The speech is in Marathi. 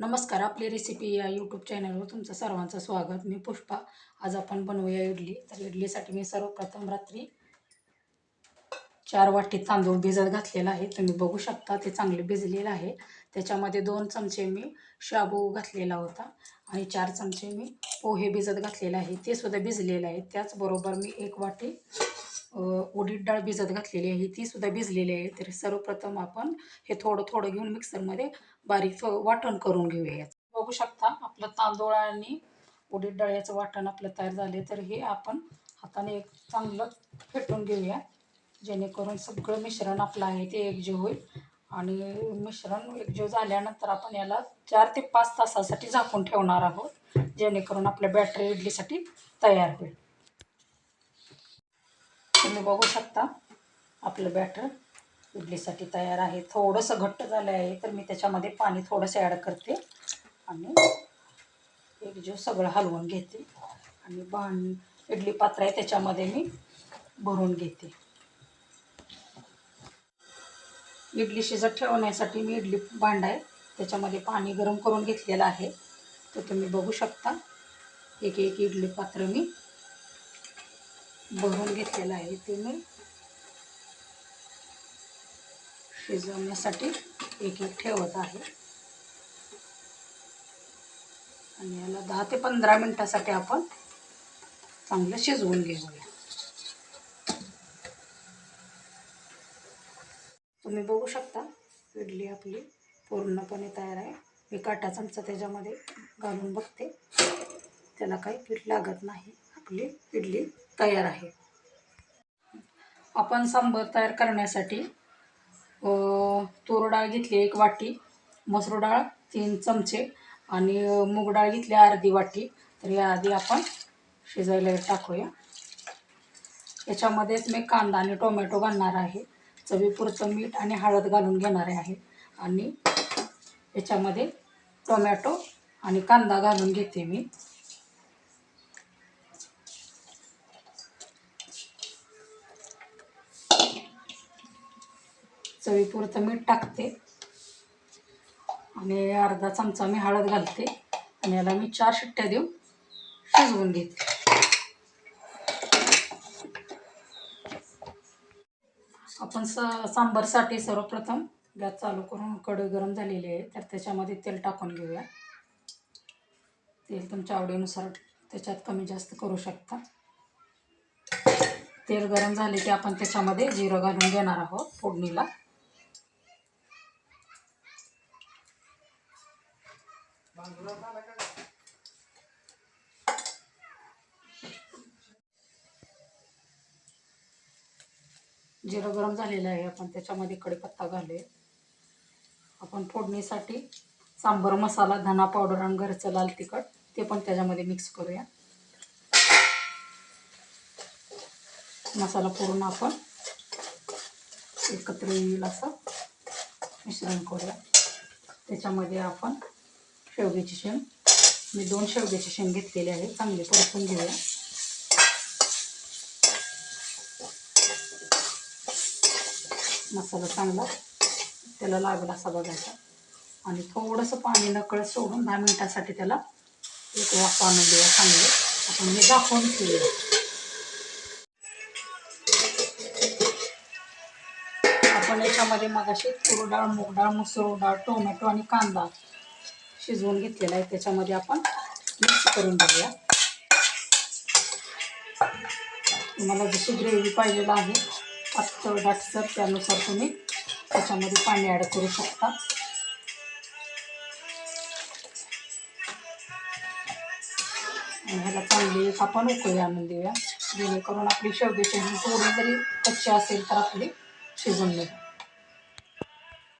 नमस्कार आपली रेसिपी या यूट्यूब चॅनलवर तुमचं सर्वांचं स्वागत. मी पुष्पा. आज आपण बनवूया इडली. तर इडलीसाठी मी सर्वप्रथम रात्री चार वाटी तांदूळ भिजत घातलेला आहे. तुम्ही बघू शकता ते चांगले भिजलेलं आहे. त्याच्यामध्ये दोन चमचे मी शाबू घातलेला होता आणि चार चमचे मी पोहे भिजत घातलेले आहे. ते सुद्धा भिजलेलं आहे. त्याचबरोबर मी एक वाटी उडीद डाळ भिजत घातलेली आहे ती सुद्धा भिजलेली आहे. तर सर्वप्रथम आपण हे थोडं थोडं घेऊन मिक्सरमध्ये बारीक वाटण करून घेऊया बघू शकता आपलं तांदूळ आणि उडीद डाळ याचं वाटण आपलं तयार झाले तर हे आपण हाताने एक चांगलं फेटून घेऊया. जेणेकरून सगळं मिश्रण आपलं आहे ते एकजीव होईल. आणि मिश्रण एकजीव झाल्यानंतर आपण याला चार ते पाच तासासाठी झाकून ठेवणार आहोत जेणेकरून आपल्या बॅटरी इडलीसाठी तयार होईल. तुम्ही बघू शकता. आपलं बॅटर इडलीसाठी तयार आहे. थोडंसं घट्ट झालं आहे तर मी त्याच्यामध्ये पाणी थोडंसं ॲड करते. आणि एक जो सगळं हलवून घेते. आणि भां इडली पात्र आहे त्याच्यामध्ये मी भरून घेते. इडली शिजत ठेवण्यासाठी मी इडली भांड आहे त्याच्यामध्ये पाणी गरम करून घेतलेलं आहे. तर तुम्ही बघू शकता. एक एक इडली पात्र मी भरून घेतलेलं आहे ते मी. शिजवण्यासाठी एक एक ठेवत आहे. आणि याला दहा ते पंधरा मिनटासाठी आपण चांगलं शिजवून घेऊया. तुम्ही बघू शकता इडली आपली पूर्णपणे तयार आहे. मी काटा चमचा त्याच्यामध्ये घालून बघते. त्याला काही पीठ लागत नाही. आपली इडली तयार आहे. आपण सांबर तयार करण्यासाठी तूर डाळ घेतली एक वाटी मसूर डाळ तीन चमचे आणि मूग डाळ घेतली अर्धी वाटी. तर याआधी आपण शिजायला टाकूया. याच्यामध्येच मी कांदा आणि टोमॅटो घालणार आहे. चवीपुरतं मीठ आणि हळद घालून घेणार आहे. आणि याच्यामध्ये टोमॅटो आणि कांदा घालून घेते मी. चवीपुरतं मीठ टाकते. आणि अर्धा चमचा मी हळद घालते. आणि याला मी चार शिट्ट्या देऊन शिजवून घेते. आपण स सांबारसाठी सर्वप्रथम गॅस चालू करून कढई गरम झालेली आहे तर त्याच्यामध्ये तेल टाकून घेऊया. तेल तुमच्या आवडीनुसार त्याच्यात कमी जास्त करू शकता. तेल गरम झाले की आपण त्याच्यामध्ये जिरं घालून घेणार आहोत फोडणीला. जिरं गरम झालेलं आहे. आपण त्याच्यामध्ये कढीपत्ता घालूया. आपण फोडणीसाठी सांबर मसाला धना पावडर आणि घरचं लाल तिखट ते पण त्याच्यामध्ये मिक्स करूया. मसाला पूर्ण आपण एकत्र येईल असं मिश्रण करूया. त्याच्यामध्ये आपण शेवग्याची शेंग. मी दोन शेवग्याची शेंग घेतलेली आहे. चांगले परतून घेऊया. मसाला चांगला. त्याला लागला असा बघायचा. आणि थोडंसं पाणी नकळत सोडून दहा मिनिटासाठी त्याला एक वाफ आणून देऊया चांगलं. आपण मी दाखवून ठेवूया. आपण याच्यामध्ये मगाशी तूर डाळ मूग डाळ मसूर डाळ टोमॅटो आणि कांदा शिजवून घेतलेला आहे. त्याच्यामध्ये आपण मिक्स करून घेऊया. तुम्हाला जशी ग्रेव्ही पाहिजेला आहे पातळ दाटसर त्यानुसार तुम्ही त्याच्यामध्ये पाणी ॲड करू शकता. ह्याला चांगली एक आपण उकळी आणून देऊया. जेणेकरून आपली शेवग्याची शेंग थोडी जरी कच्ची असेल तर आपली शिजून मिळेल